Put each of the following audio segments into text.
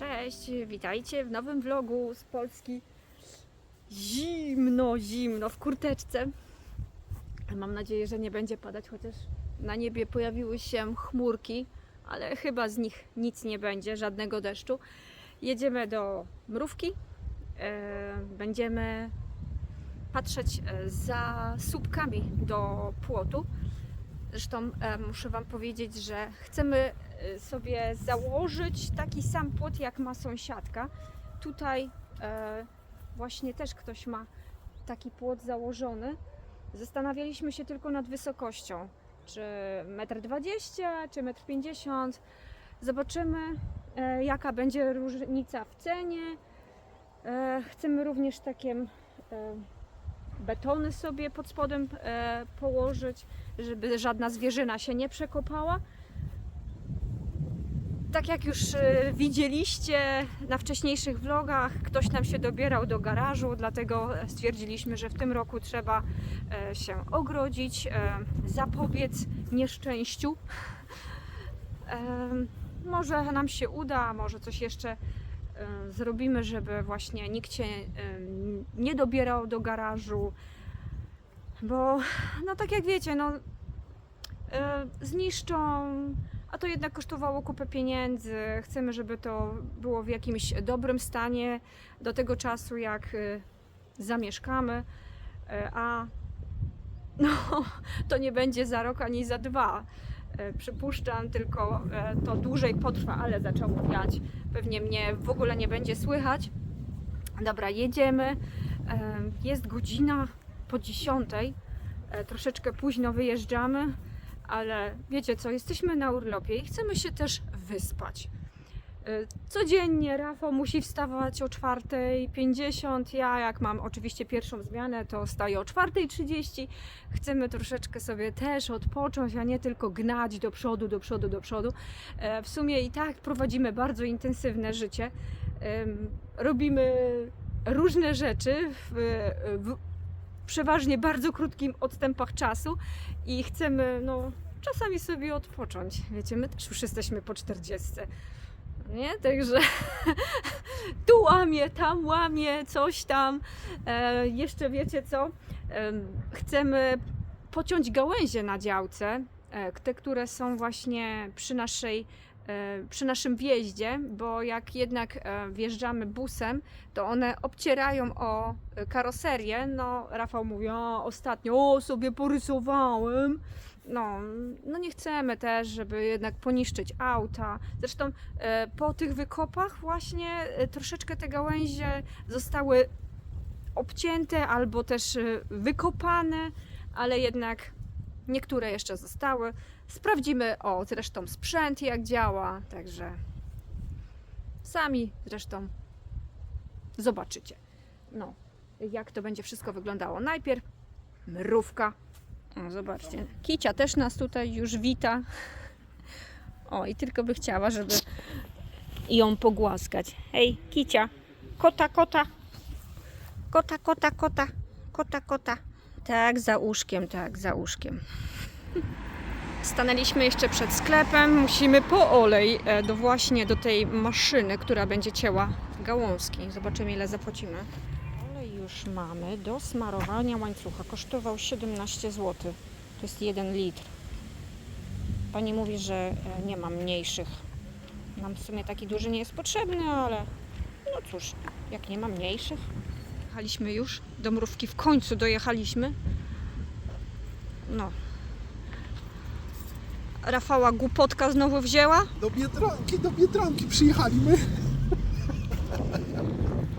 Cześć, witajcie w nowym vlogu z Polski. Zimno, zimno w kurteczce. Mam nadzieję, że nie będzie padać, chociaż na niebie pojawiły się chmurki, ale chyba z nich nic nie będzie, żadnego deszczu. Jedziemy do Mrówki. E, Będziemy patrzeć e, za słupkami do płotu. Zresztą e, muszę Wam powiedzieć, że chcemy e, sobie założyć taki sam płot, jak ma sąsiadka. Tutaj e, właśnie też ktoś ma taki płot założony. Zastanawialiśmy się tylko nad wysokością, czy 1,20 m, czy 1,50 m. Zobaczymy, jaka będzie różnica w cenie. Chcemy również takie e, betony sobie pod spodem e, położyć, żeby żadna zwierzyna się nie przekopała. Tak jak już e, widzieliście na wcześniejszych vlogach, ktoś nam się dobierał do garażu, dlatego stwierdziliśmy, że w tym roku trzeba e, się ogrodzić, e, zapobiec nieszczęściu. E, Może nam się uda, może coś jeszcze zrobimy, żeby właśnie nikt się e, nie dobierał do garażu, bo no tak jak wiecie, no e, zniszczą, a to jednak kosztowało kupę pieniędzy. Chcemy, żeby to było w jakimś dobrym stanie do tego czasu, jak e, zamieszkamy, e, a no, to nie będzie za rok ani za dwa. E, Przypuszczam, tylko e, to dłużej potrwa, ale zaczęło wiać. Pewnie mnie w ogóle nie będzie słychać. Dobra, jedziemy. E, Jest godzina po dziesiątej. Troszeczkę późno wyjeżdżamy, ale wiecie co, jesteśmy na urlopie i chcemy się też wyspać. E, Codziennie Rafał musi wstawać o 4.50. Ja, jak mam oczywiście pierwszą zmianę, to wstaję o 4.30. Chcemy troszeczkę sobie też odpocząć, a nie tylko gnać do przodu, do przodu, do przodu. E, W sumie i tak prowadzimy bardzo intensywne życie. Robimy różne rzeczy w, w przeważnie bardzo krótkim odstępach czasu i chcemy no, czasami sobie odpocząć. Wiecie, my też już jesteśmy po 40. Nie? Także tu łamie, tam łamie, coś tam. E, jeszcze wiecie co? Em, chcemy pociąć gałęzie na działce, e, te, które są właśnie przy naszej e, przy naszym wjeździe, bo jak jednak e, wjeżdżamy busem, to one obcierają o e, karoserię. No, Rafał mówi, o, ostatnio o, sobie porysowałem. No, no nie chcemy też, żeby jednak poniszczyć auta. Zresztą e, po tych wykopach właśnie e, troszeczkę te gałęzie zostały obcięte albo też e, wykopane, ale jednak niektóre jeszcze zostały. Sprawdzimy o zresztą sprzęt jak działa, także sami zresztą zobaczycie. No, jak to będzie wszystko wyglądało. Najpierw mrówka. O, zobaczcie. Kicia też nas tutaj już wita. O, i tylko by chciała, żeby ją pogłaskać. Hej, Kicia. Kota, kota. Kota, kota, kota. Kota, kota. Tak, za łóżkiem, tak, za łóżkiem. Stanęliśmy jeszcze przed sklepem. Musimy po olej e, do właśnie do tej maszyny, która będzie cięła gałązki. Zobaczymy ile zapłacimy. Już mamy do smarowania łańcucha. Kosztował 17 zł. To jest 1 litr. Pani mówi, że e, nie ma mniejszych. Nam w sumie taki duży nie jest potrzebny, ale no cóż, jak nie ma mniejszych. Jechaliśmy już do mrówki, w końcu dojechaliśmy. No. Rafała głupotka znowu wzięła. Do Biedronki, do Biedronki przyjechaliśmy.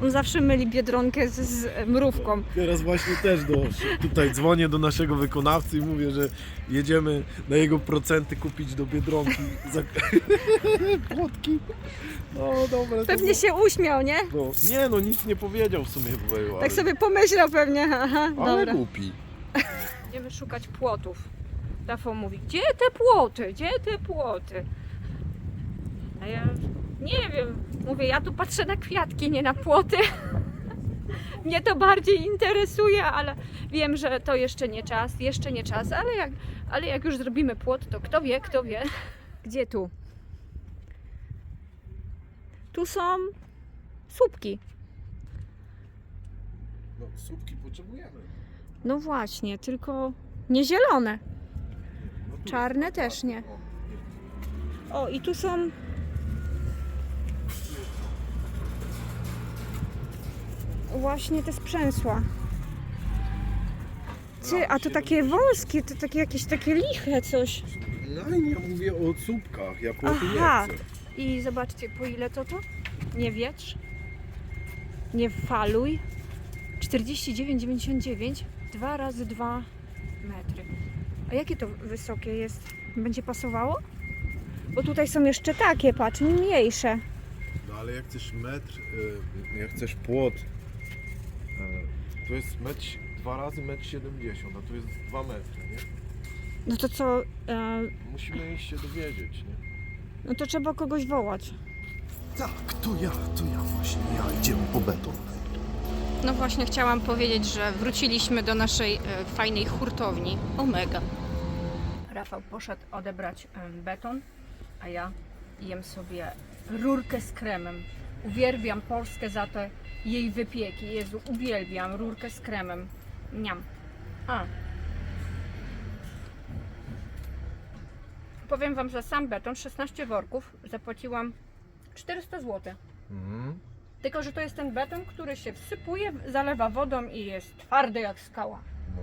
On zawsze myli biedronkę z, z mrówką. Teraz właśnie też do, tutaj dzwonię do naszego wykonawcy i mówię, że jedziemy na jego procenty kupić do Biedronki za płotki. No dobra. to Pewnie się uśmiał, nie? No, nie no, nic nie powiedział w sumie ale, Tak sobie pomyślał pewnie. Aha, ale dobra. głupi. Będziemy szukać płotów. Rafał mówi, gdzie te płoty? Gdzie te płoty? A ja nie wiem. Mówię, ja tu patrzę na kwiatki, nie na płoty. Mnie to bardziej interesuje, ale wiem, że to jeszcze nie czas, jeszcze nie czas, ale jak, ale jak już zrobimy płot, to kto wie, kto wie. Gdzie tu? Tu są słupki. No, słupki potrzebujemy. No właśnie, tylko nie zielone. No tu Czarne też nie. O, i tu są. Właśnie te sprzęsła. Ty, a to takie wąskie, to takie jakieś takie liche coś. No i ja mówię o słupkach, jako o Aha. I zobaczcie, po ile to to? Nie wietrz, nie faluj. 49,99, 2 razy 2 metry. A jakie to wysokie jest? Będzie pasowało? Bo tutaj są jeszcze takie, patrz, mniejsze. No ale jak chcesz metr, y, jak chcesz płot, to jest metr, dwa razy metr 70, a tu jest dwa metry, nie? No to co, e, Musimy iść się dowiedzieć, nie? no to trzeba kogoś wołać. Tak, to ja, to ja właśnie, ja idziemy po beton. No właśnie chciałam powiedzieć, że wróciliśmy do naszej e, fajnej hurtowni Omega. Rafał poszedł odebrać em, beton, a ja jem sobie rurkę z kremem. Uwielbiam Polskę za te jej wypieki. Jezu, uwielbiam rurkę z kremem. Niam. A. Powiem Wam, że sam beton, 16 worków, zapłaciłam 400 zł. Mhm. Tylko, że to jest ten beton, który się wsypuje, zalewa wodą i jest twardy jak skała. No.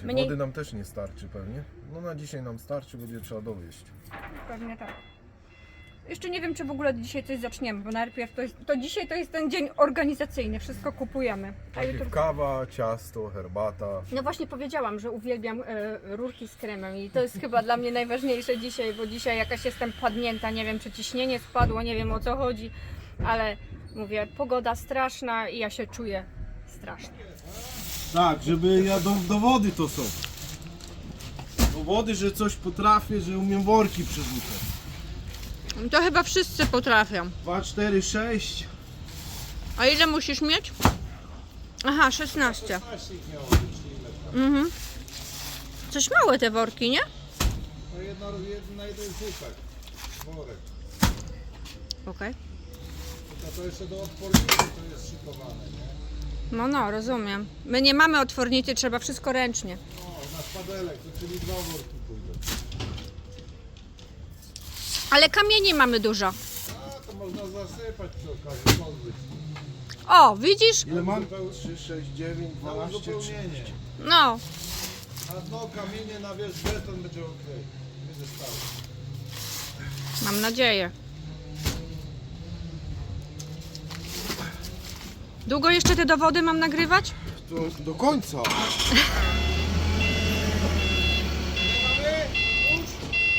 Czy Mniej- wody nam też nie starczy pewnie? No na dzisiaj nam starczy, będzie trzeba dowieść. Pewnie tak. Jeszcze nie wiem, czy w ogóle dzisiaj coś zaczniemy, bo najpierw to, jest, to dzisiaj to jest ten dzień organizacyjny, wszystko kupujemy. A jutro... Kawa, ciasto, herbata. No właśnie powiedziałam, że uwielbiam e, rurki z kremem i to jest chyba dla mnie najważniejsze dzisiaj, bo dzisiaj jakaś jestem padnięta, nie wiem czy ciśnienie spadło, nie wiem o co chodzi, ale mówię, pogoda straszna i ja się czuję strasznie. Tak, żeby ja do, dowody to są. Dowody, że coś potrafię, że umiem worki przerzucać. To chyba wszyscy potrafią. 2, 4, 6. A ile musisz mieć? Aha, 16. Mhm. Coś małe te worki, nie? No jedna, jedna, jeden słupek, worek. Okej. To, to jeszcze do odpornicy to jest szykowane, nie? No, no, rozumiem. My nie mamy otwornicy, trzeba wszystko ręcznie. O, na szpadelek, to czyli dwa worki pójdą. Ale kamieni mamy dużo. A, to można zasypać przy okazji, pozbyć. O, widzisz? Ile mam? Zupeł- 3, 6, 9, Na 12, uzupełnienie. 13. No, Na dno kamienie, na wierzch beton będzie ok. Będzie stały. mam nadzieję. Długo jeszcze te dowody mam nagrywać? To do końca.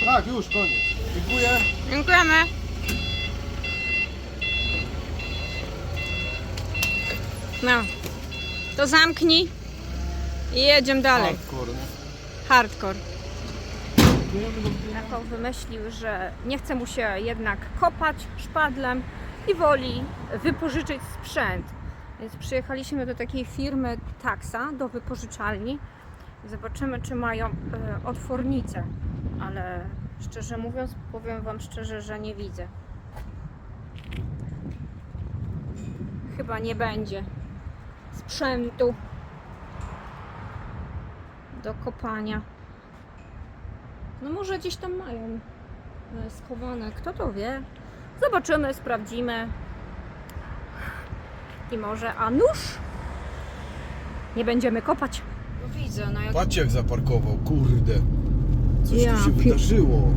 Tak, już koniec. Dziękuję. Dziękujemy. No, to zamknij i jedziemy dalej. Hardcore, nie? Hardcore. Rafał wymyślił, że nie chce mu się jednak kopać szpadlem i woli wypożyczyć sprzęt. Więc przyjechaliśmy do takiej firmy Taxa, do wypożyczalni. Zobaczymy, czy mają e, otwornicę. Ale szczerze mówiąc, powiem Wam szczerze, że nie widzę. Chyba nie będzie sprzętu do kopania. No może gdzieś tam mają e, schowane, kto to wie. Zobaczymy, sprawdzimy. I może, a nóż? Nie będziemy kopać. No widzę, no jak... Patrzcie jak zaparkował, kurde. Coś Ja tu się pi- wydarzyło.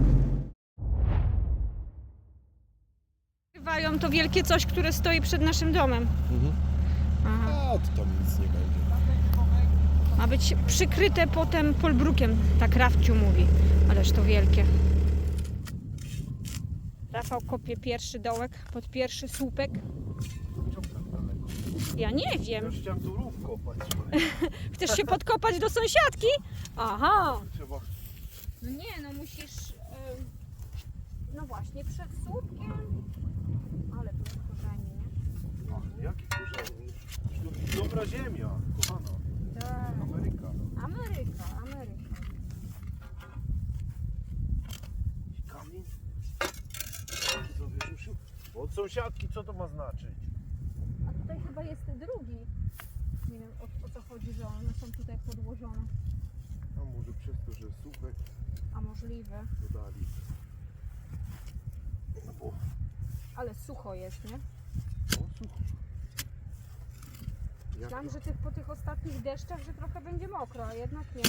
Nagrywają to wielkie coś, które stoi przed naszym domem. Mhm. Aha. A, to tam nic nie będzie. Ma być przykryte potem polbrukiem, tak Rafciu mówi. Ależ to wielkie. Rafał kopie pierwszy dołek pod pierwszy słupek. Ja nie wiem. Chciałem tu rów kopać. Chcesz się podkopać do sąsiadki? Aha. Trzeba... No nie, no musisz. No właśnie, przed słupkiem. Ale to jest korzenie, nie? Ach, jaki korzeń? To Dobra ziemia, kochana. Tak. Ameryka. Ameryka, Ameryka. I kamień. Od sąsiadki, co to ma znaczyć? A tutaj chyba jest drugi. Nie wiem o, o co chodzi, że one są tutaj podłożone. A może przez to, że słupek A możliwe. dodali. No Ale sucho jest, nie? no słuchaj. Jak Myślałam, że tych, po tych ostatnich deszczach, że trochę będzie mokro, a jednak nie.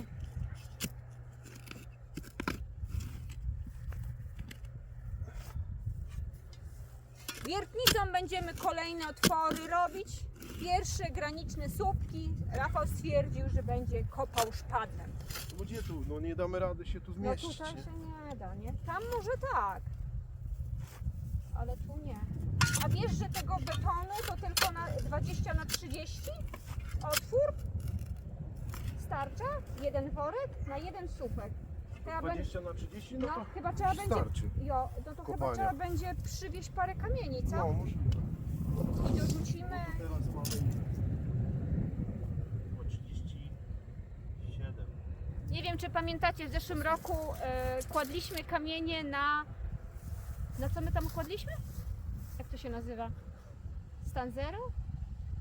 Wiertnicą będziemy kolejne otwory robić. Pierwsze graniczne słupki. Rafał stwierdził, że będzie kopał szpadlem. No gdzie tu? No nie damy rady się tu No zmieścić. tutaj nie? się nie da, nie? Tam może tak. Ale tu nie. A wiesz, że tego betonu to tylko na 20 na 30? Otwór? Starcza? Jeden worek na jeden słupek. To ja będę- 20 na 30? No, No, to chyba trzeba będzie. starczy. Jo, no to chyba trzeba będzie przywieźć parę kamieni, co? No, możliwe. I dorzucimy. Teraz mamy o 37. Nie wiem, czy pamiętacie, w zeszłym roku e, kładliśmy kamienie na. Na co my tam kładliśmy? Jak to się nazywa? Stan zero?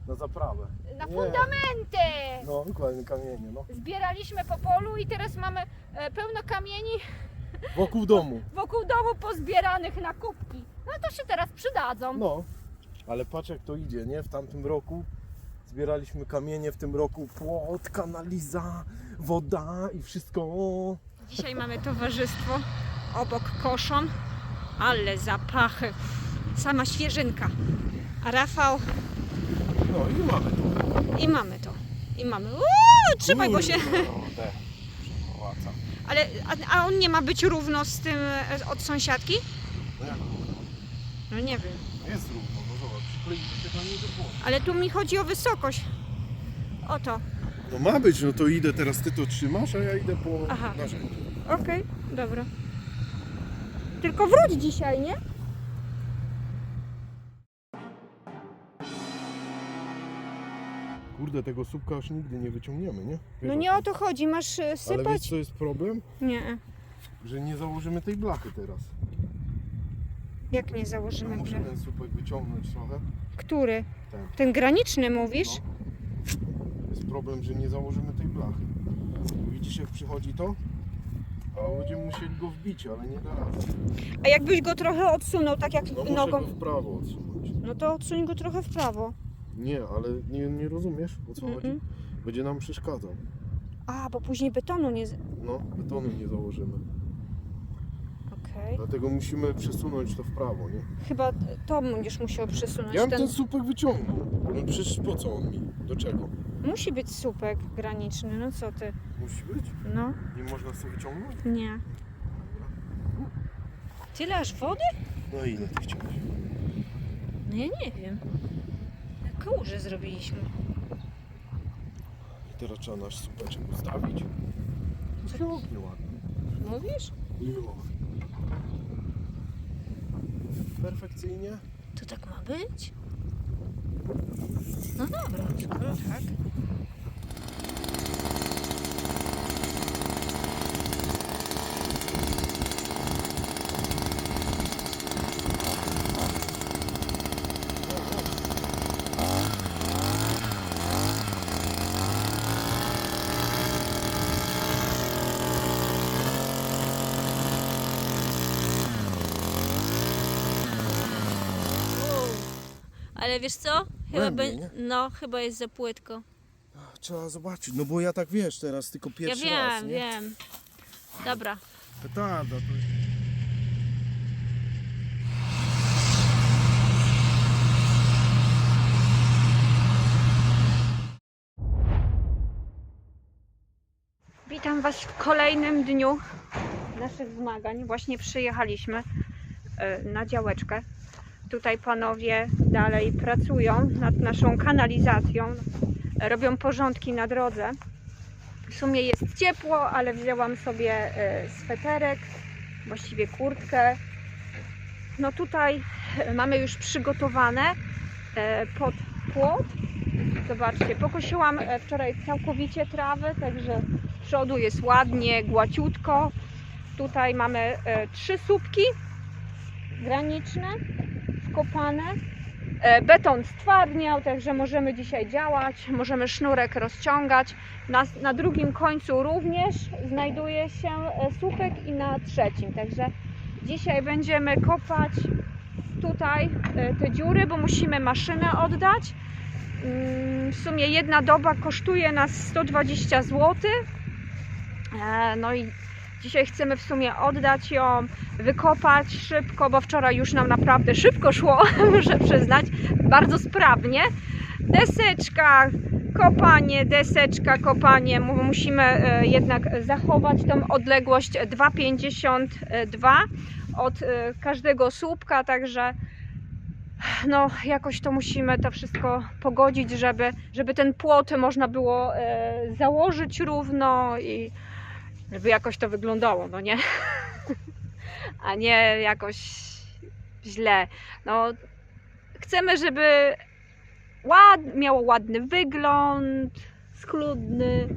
Na zaprawę. Na Nie. fundamenty! No, dokładnie kamienie, no. Zbieraliśmy po polu i teraz mamy e, pełno kamieni Wokół domu. wokół domu pozbieranych na kubki. No to się teraz przydadzą. No. Ale patrz jak to idzie, nie? W tamtym roku zbieraliśmy kamienie, w tym roku płot, kanaliza, woda i wszystko. Dzisiaj mamy towarzystwo obok koszon, ale zapachy. Sama świeżynka. A Rafał No i mamy to. i mamy to. I mamy. Uuu, trzymaj, bo się. Kurde, przepałaca. Ale a, a on nie ma być równo z tym e, od sąsiadki? No jak No nie wiem. Ale tu mi chodzi o wysokość. Oto. No ma być, no to idę teraz, ty to trzymasz, a ja idę po Aha. narzędzie. Okej, dobra. Tylko wróć dzisiaj, nie? Kurde, tego słupka już nigdy nie wyciągniemy, nie? Wiesz No o nie tym. o to chodzi, masz e, Ale wiesz sypać? co jest problem? Nie. Że nie założymy tej blachy teraz. Jak nie założymy Muszę blach? ten słupek wyciągnąć trochę. Który? Ten. Ten graniczny mówisz? No. Jest problem, że nie założymy tej blachy. Widzisz jak przychodzi to? A będziemy musieli go wbić, ale nie da rady. A jakbyś go trochę odsunął, tak jak No muszę nogą. go w prawo odsunąć. No to odsuń go trochę w prawo. Nie, ale nie, nie rozumiesz o co chodzi? Mm-mm. Będzie nam przeszkadzał. A, bo później betonu nie. z- No, betonu nie założymy. Okej. Dlatego musimy przesunąć to w prawo, nie? Chyba to będziesz musiał przesunąć. Ja bym ten... ten słupek wyciągnął. No przecież po co on mi? Do czego? Musi być słupek graniczny, no co ty? Musi być? No, Nie można sobie wyciągnąć? nie. Tyle aż wody? No i ile ty chciałeś? No ja nie wiem. Kałuże zrobiliśmy. I teraz trzeba nasz słupeczek ustawić. Pięknie ładnie. Mówisz? Jo. Perfekcyjnie. To tak ma być? No dobra, skoro tak. Ale wiesz co? Chyba Głębiej, be- nie? no, chyba jest za płytko. Trzeba zobaczyć, no bo ja tak wiesz teraz tylko Ja pierwszy wiem, raz, nie? wiem. Dobra. Petarda to. Witam Was w kolejnym dniu naszych zmagań. Właśnie przyjechaliśmy e, na działeczkę. Tutaj panowie dalej pracują nad naszą kanalizacją. Robią porządki na drodze. W sumie jest ciepło, ale wzięłam sobie e, sweterek, właściwie kurtkę. No tutaj e, mamy już przygotowane e, pod płot. Zobaczcie, pokosiłam wczoraj całkowicie trawę, także z przodu jest ładnie, gładziutko. Tutaj mamy trzy słupki graniczne wykopane. E, Beton stwardniał, także możemy dzisiaj działać, możemy sznurek rozciągać. Na, na drugim końcu również znajduje się e, słupek i na trzecim, także dzisiaj będziemy kopać tutaj e, te dziury, bo musimy maszynę oddać. Mm, W sumie jedna doba kosztuje nas 120 zł. No i dzisiaj chcemy w sumie oddać ją, wykopać szybko, bo wczoraj już nam naprawdę szybko szło, muszę przyznać, bardzo sprawnie. Deseczka, kopanie, deseczka, kopanie. Mu- Musimy e, jednak zachować tą odległość 2,52 od e, każdego słupka, także no jakoś to musimy to wszystko pogodzić, żeby, żeby ten płot można było e, założyć równo i żeby jakoś to wyglądało, no nie? A nie jakoś źle. No, chcemy, żeby ład, miało ładny wygląd, schludny,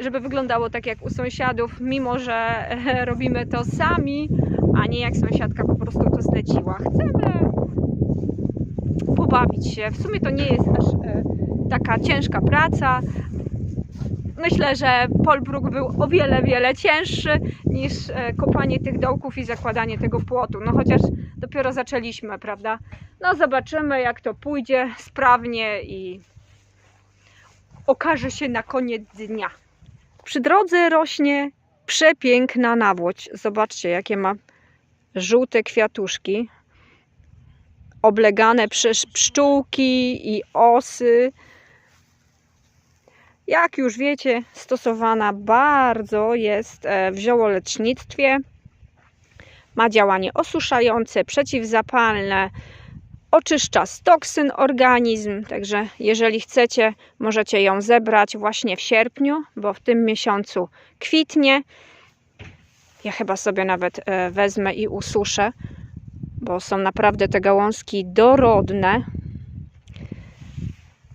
żeby wyglądało tak jak u sąsiadów, mimo że robimy to sami, a nie jak sąsiadka po prostu to zleciła. Chcemy pobawić się. W sumie to nie jest aż e, taka ciężka praca. Myślę, że Polbruk był o wiele, wiele cięższy niż e, kopanie tych dołków i zakładanie tego płotu. No chociaż dopiero zaczęliśmy, prawda? No zobaczymy jak to pójdzie sprawnie i okaże się na koniec dnia. Przy drodze rośnie przepiękna nawłoć. Zobaczcie jakie ma żółte kwiatuszki oblegane przez pszczółki i osy. Jak już wiecie, stosowana bardzo jest e, w ziołolecznictwie. Ma działanie osuszające, przeciwzapalne, oczyszcza z toksyn organizm. Także jeżeli chcecie, możecie ją zebrać właśnie w sierpniu, bo w tym miesiącu kwitnie. Ja chyba sobie nawet e, wezmę i ususzę bo są naprawdę te gałązki dorodne.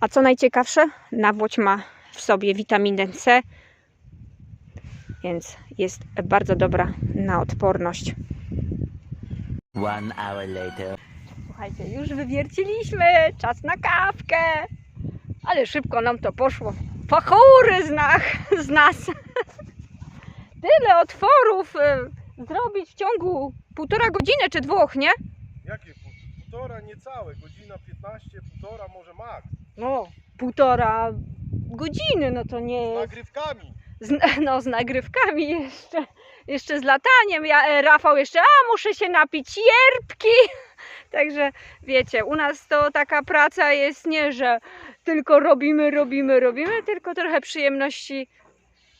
A co najciekawsze, nawłoć ma w sobie witaminę C, więc jest bardzo dobra na odporność. One hour later. Słuchajcie, już wywierciliśmy, czas na kawkę, ale szybko nam to poszło. Fachury z, nas, z nas. Tyle otworów y, zrobić w ciągu półtora godziny czy dwóch, nie? Jakie pół- półtora, niecałe, godzina 15, półtora może max. No, półtora godziny, no to nie Z jest. nagrywkami. z, no, z nagrywkami jeszcze, jeszcze z lataniem. Ja, e, Rafał jeszcze, a muszę się napić jerbki. Także wiecie, u nas to taka praca jest nie, że tylko robimy, robimy, robimy, tylko trochę przyjemności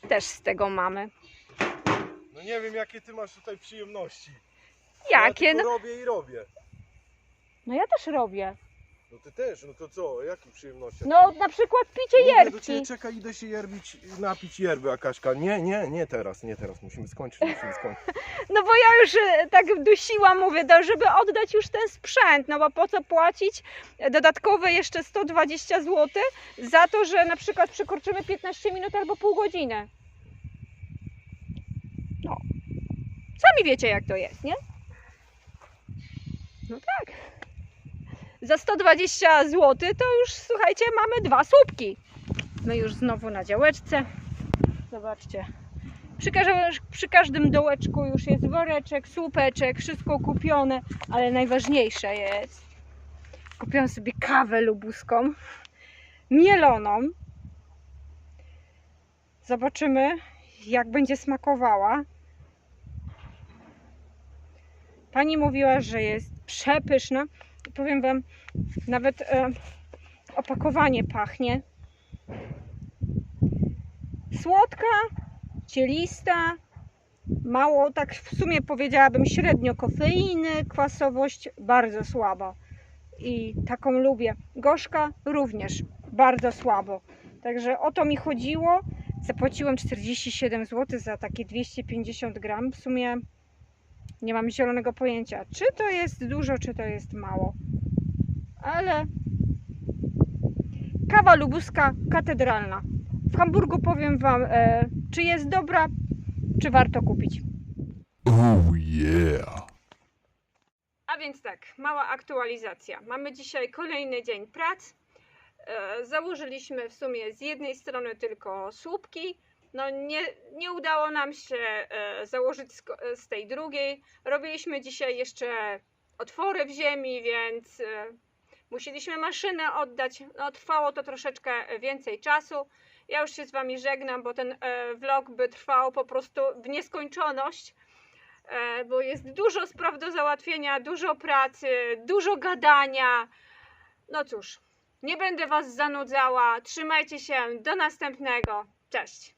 też z tego mamy. No nie wiem jakie ty masz tutaj przyjemności. Jakie? Ja No, tylko robię i robię. no ja też robię. No ty też, no to co, jakie przyjemności? No na przykład picie Mówię do ciebie, czekaj, idę się jerbić, napić yerby, Akaśka. Nie, nie, nie teraz, nie teraz, musimy skończyć, musimy skończyć. No bo ja już e, tak dusiłam, mówię, no, żeby oddać już ten sprzęt, no bo po co płacić dodatkowe jeszcze 120 zł za to, że na przykład przekroczymy 15 minut albo pół godziny. No. Sami wiecie jak to jest, nie? No tak. Za 120 zł to już słuchajcie, mamy dwa słupki. My już znowu na działeczce. Zobaczcie. Przy, przy każdym dołeczku już jest woreczek, słupeczek, wszystko kupione, ale najważniejsze jest. Kupiłam sobie kawę lubuską, mieloną. Zobaczymy, jak będzie smakowała. Pani mówiła, że jest przepyszna. Powiem Wam, nawet e, opakowanie pachnie. Słodka, cielista, mało, tak w sumie powiedziałabym średnio kofeiny, kwasowość bardzo słaba. I taką lubię. Gorzka również bardzo słabo. Także o to mi chodziło. Zapłaciłem 47 zł za takie 250 gram. W sumie nie mam zielonego pojęcia, czy to jest dużo, czy to jest mało. Ale kawa lubuska katedralna. W Hamburgu powiem Wam, e, czy jest dobra, czy warto kupić. Oh yeah. A więc tak, mała aktualizacja. Mamy dzisiaj kolejny dzień prac. E, Założyliśmy w sumie z jednej strony tylko słupki. No nie, nie udało nam się e, założyć z, ko- z tej drugiej. Robiliśmy dzisiaj jeszcze otwory w ziemi, więc e, musieliśmy maszynę oddać. No, trwało to troszeczkę więcej czasu. Ja już się z Wami żegnam, bo ten e, vlog by trwał po prostu w nieskończoność, e, bo jest dużo spraw do załatwienia, dużo pracy, dużo gadania. No cóż, nie będę Was zanudzała. Trzymajcie się. Do następnego. Cześć.